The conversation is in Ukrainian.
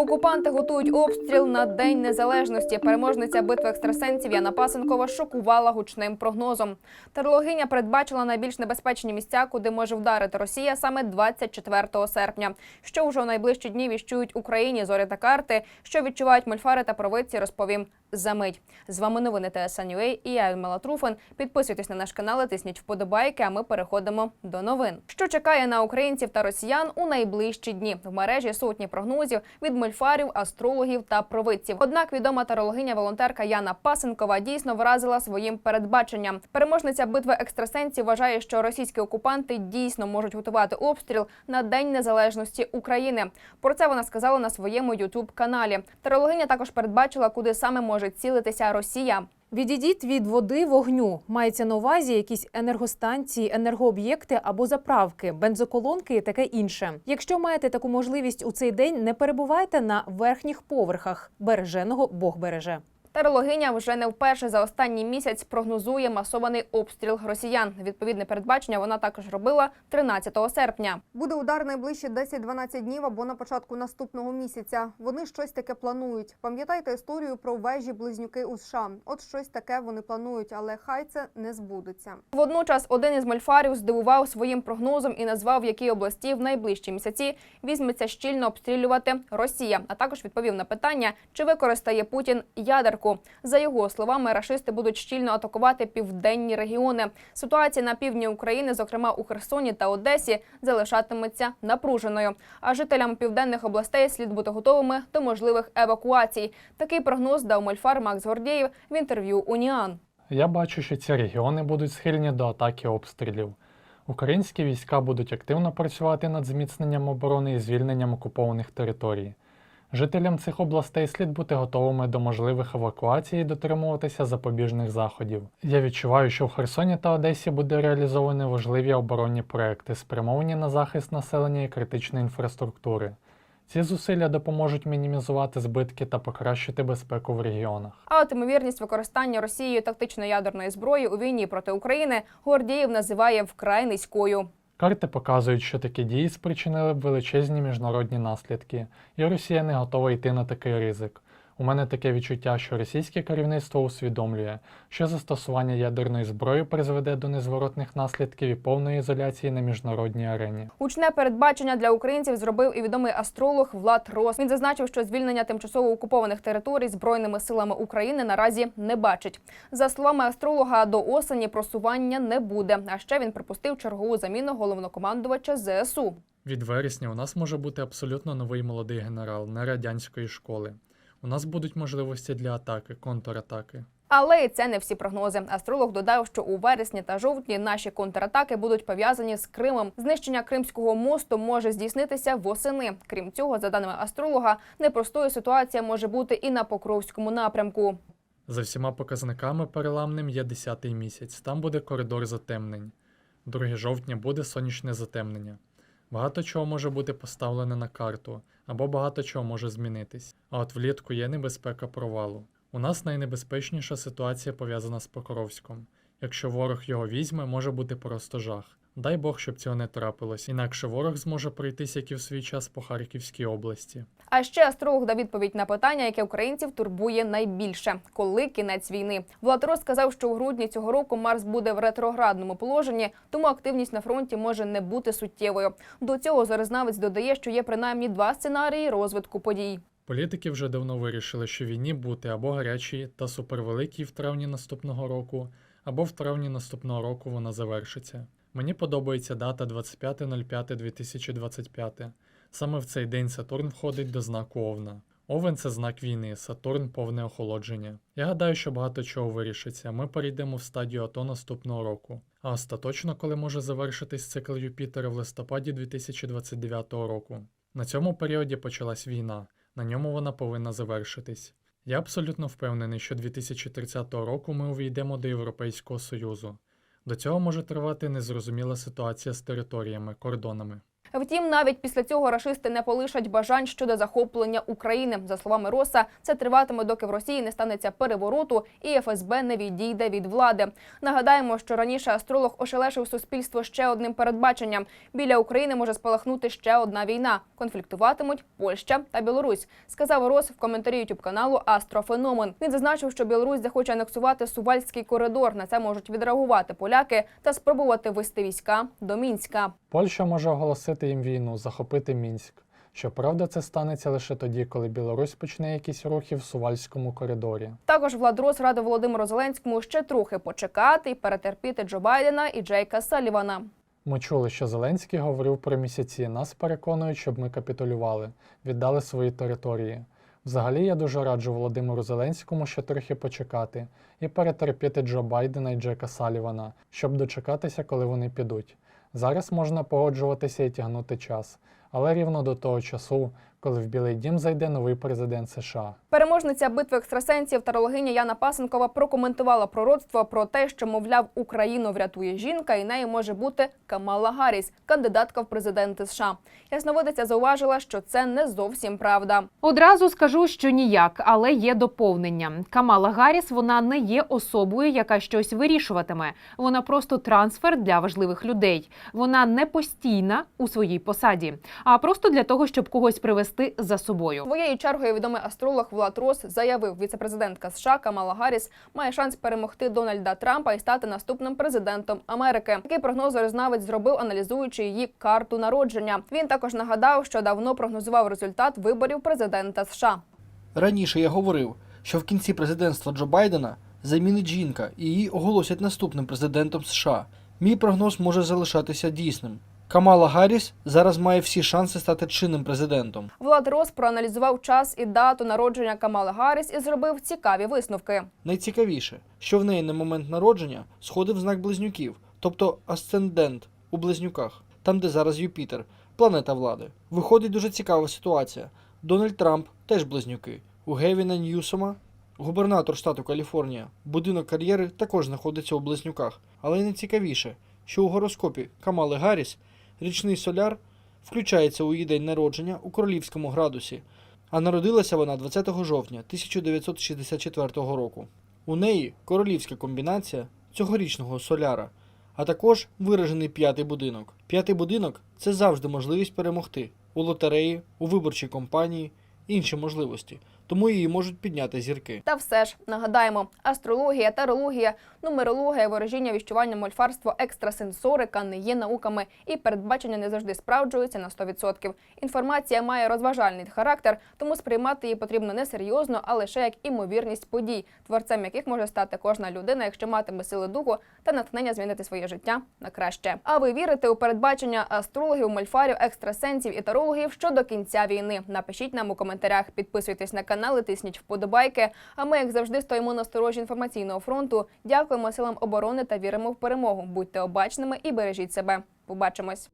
Окупанти готують обстріл на День Незалежності. Переможниця битви екстрасенсів Яна Пасенкова шокувала гучним прогнозом. Терологиня передбачила найбільш небезпечні місця, куди може вдарити Росія саме 24 серпня. Що вже у найближчі дні віщують Україні зорі та карти, що відчувають мольфари та провидці, розповім за мить. З вами новини ТСНЮА і я Людмила Труфан. Підписуйтесь на наш канал, тисніть вподобайки. А ми переходимо до новин. Що чекає на українців та росіян у найближчі дні? В мережі сотні прогнозів від мольфарів, астрологів та провидців. Однак відома тарологиня волонтерка Яна Пасенкова дійсно вразила своїм передбаченням. Переможниця битви екстрасенсів вважає, що російські окупанти дійсно можуть готувати обстріл на День Незалежності України. Про це вона сказала на своєму ютуб каналі. Тарологиня також передбачила, куди саме може цілитися Росія. Відійдіть від води вогню. Мається на увазі якісь енергостанції, енергооб'єкти або заправки, бензоколонки і таке інше. Якщо маєте таку можливість у цей день, не перебувайте на верхніх поверхах. Береженого Бог береже. Тарологиня вже не вперше за останній місяць прогнозує масований обстріл росіян. Відповідне передбачення вона також робила 13 серпня. Буде удар найближчі 10-12 днів або на початку наступного місяця. Вони щось таке планують. Пам'ятаєте історію про вежі близнюки у США? От щось таке вони планують, але хай це не збудеться. Водночас один із мольфарів здивував своїм прогнозом і назвав, в якій області в найближчі місяці візьметься щільно обстрілювати Росія. А також відповів на питання, чи використає Путін ядерку. За його словами, рашисти будуть щільно атакувати південні регіони. Ситуація на півдні України, зокрема у Херсоні та Одесі, залишатиметься напруженою. А жителям південних областей слід бути готовими до можливих евакуацій. Такий прогноз дав мольфар Макс Гордєєв в інтерв'ю Уніан. Я бачу, що ці регіони будуть схильні до атаки обстрілів. Українські війська будуть активно працювати над зміцненням оборони і звільненням окупованих територій. Жителям цих областей слід бути готовими до можливих евакуацій і дотримуватися запобіжних заходів. Я відчуваю, що в Херсоні та Одесі буде реалізовані важливі оборонні проекти, спрямовані на захист населення і критичної інфраструктури. Ці зусилля допоможуть мінімізувати збитки та покращити безпеку в регіонах. А от ймовірність використання Росією тактичної ядерної зброї у війні проти України Гордієв називає вкрай низькою. Карти показують, що такі дії спричинили б величезні міжнародні наслідки, і Росія не готова йти на такий ризик. У мене таке відчуття, що російське керівництво усвідомлює, що застосування ядерної зброї призведе до незворотних наслідків і повної ізоляції на міжнародній арені. Гучне передбачення для українців зробив і відомий астролог Влад Рос. Він зазначив, що звільнення тимчасово окупованих територій збройними силами України наразі не бачить. За словами астролога, до осені просування не буде. А ще він припустив чергову заміну головнокомандувача ЗСУ. Від вересня у нас може бути абсолютно новий молодий генерал не радянської школи. У нас будуть можливості для атаки, контратаки. Але це не всі прогнози. Астролог додав, що у вересні та жовтні наші контратаки будуть пов'язані з Кримом. Знищення Кримського мосту може здійснитися восени. Крім цього, за даними астролога, непростою ситуація може бути і на Покровському напрямку. За всіма показниками переламним є 10-й місяць, там буде коридор затемнень. 2 жовтня буде сонячне затемнення. Багато чого може бути поставлене на карту, або багато чого може змінитись. А от влітку є небезпека провалу. У нас найнебезпечніша ситуація пов'язана з Покровськом. Якщо ворог його візьме, може бути просто жах. Дай Бог, щоб цього не трапилось, інакше ворог зможе пройтись, як і в свій час по Харківській області. А ще астролог дав відповідь на питання, яке українців турбує найбільше: коли кінець війни. Влад Рос сказав, що у грудні цього року Марс буде в ретроградному положенні, тому активність на фронті може не бути суттєвою. До цього зарезнавець додає, що є принаймні два сценарії розвитку подій. Політики вже давно вирішили, що війні бути або гарячі та супервеликій в травні наступного року, або в травні наступного року вона завершиться. Мені подобається дата 25.05.2025. Саме в цей день Сатурн входить до знаку Овна. Овен це знак війни, Сатурн повне охолодження. Я гадаю, що багато чого вирішиться. Ми перейдемо в стадію АТО наступного року. А остаточно, коли може завершитись цикл Юпітера в листопаді 2029 року. На цьому періоді почалась війна. На ньому вона повинна завершитись. Я абсолютно впевнений, що 2030 року ми увійдемо до Європейського Союзу. До цього може тривати незрозуміла ситуація з територіями, кордонами. Втім, навіть після цього рашисти не полишать бажань щодо захоплення України. За словами Роса, це триватиме, доки в Росії не станеться перевороту і ФСБ не відійде від влади. Нагадаємо, що раніше астролог ошелешив суспільство ще одним передбаченням: біля України може спалахнути ще одна війна. Конфліктуватимуть Польща та Білорусь. Сказав Рос в коментарі ютуб каналу Астрофеномен. Він зазначив, що Білорусь захоче анексувати Сувальський коридор. На це можуть відреагувати поляки та спробувати вести війська до Мінська. Польща може оголосити їм війну, захопити Мінськ. Щоправда, це станеться лише тоді, коли Білорусь почне якісь рухи в Сувальському коридорі. Також Владрос радив Володимиру Зеленському ще трохи почекати і перетерпіти Джо Байдена і Джейка Салівана. Ми чули, що Зеленський говорив про місяці. Нас переконують, щоб ми капітулювали, віддали свої території. Взагалі, я дуже раджу Володимиру Зеленському ще трохи почекати і перетерпіти Джо Байдена і Джека Салівана, щоб дочекатися, коли вони підуть. Зараз можна погоджуватися і тягнути час, але рівно до того часу, коли в Білий Дім зайде новий президент США. Переможниця битви екстрасенсів тарологиня Яна Пасенкова прокоментувала пророцтво про те, що мовляв Україну врятує жінка, і нею може бути Камала Гарріс, кандидатка в президенти США. Ясновидиця зауважила, що це не зовсім правда. Одразу скажу, що ніяк, але є доповнення. Камала Гарріс вона не є особою, яка щось вирішуватиме. Вона просто трансфер для важливих людей. Вона не постійна у своїй посаді, а просто для того, щоб когось привести за собою. Своєю чергою відомий астролог Влад Рос заявив, віцепрезидентка США Камала Гарріс має шанс перемогти Дональда Трампа і стати наступним президентом Америки. Такий прогноз зорізнавець зробив, аналізуючи її карту народження. Він також нагадав, що давно прогнозував результат виборів президента США. Раніше я говорив, що в кінці президентства Джо Байдена замінить жінка і її оголосять наступним президентом США. Мій прогноз може залишатися дійсним. Камала Гарріс зараз має всі шанси стати чинним президентом. Влад Рос проаналізував час і дату народження Камали Гарріс і зробив цікаві висновки. Найцікавіше, що в неї на момент народження сходив знак близнюків, тобто асцендент у близнюках, там де зараз Юпітер, планета влади. Виходить дуже цікава ситуація. Дональд Трамп теж близнюки. У Гевіна Ньюсома, губернатор штату Каліфорнія, будинок кар'єри також знаходиться у близнюках. Але найцікавіше, що у гороскопі Камали Гарріс річний соляр включається у її день народження у королівському градусі, а народилася вона 20 жовтня 1964 року. У неї королівська комбінація цьогорічного соляра, а також виражений п'ятий будинок. П'ятий будинок це завжди можливість перемогти у лотереї, у виборчій кампанії, інші можливості, тому її можуть підняти зірки. Та все ж нагадаємо: астрологія, тарологія, нумерологія, ворожіння, віщування, мольфарство, екстрасенсорика не є науками, і передбачення не завжди справджуються на 100%. Інформація має розважальний характер, тому сприймати її потрібно не серйозно, а лише як імовірність подій, творцем яких може стати кожна людина, якщо матиме сили духу та натхнення змінити своє життя на краще. А ви вірите у передбачення астрологів, мольфарів, екстрасенсів і тарологів щодо кінця війни? Напишіть нам у коментарях, підписуйтесь на канал, і тисніть вподобайки. А ми, як завжди, стоїмо на сторожі інформаційного фронту. Дякуємо силам оборони та віримо в перемогу. Будьте обачними і бережіть себе. Побачимось.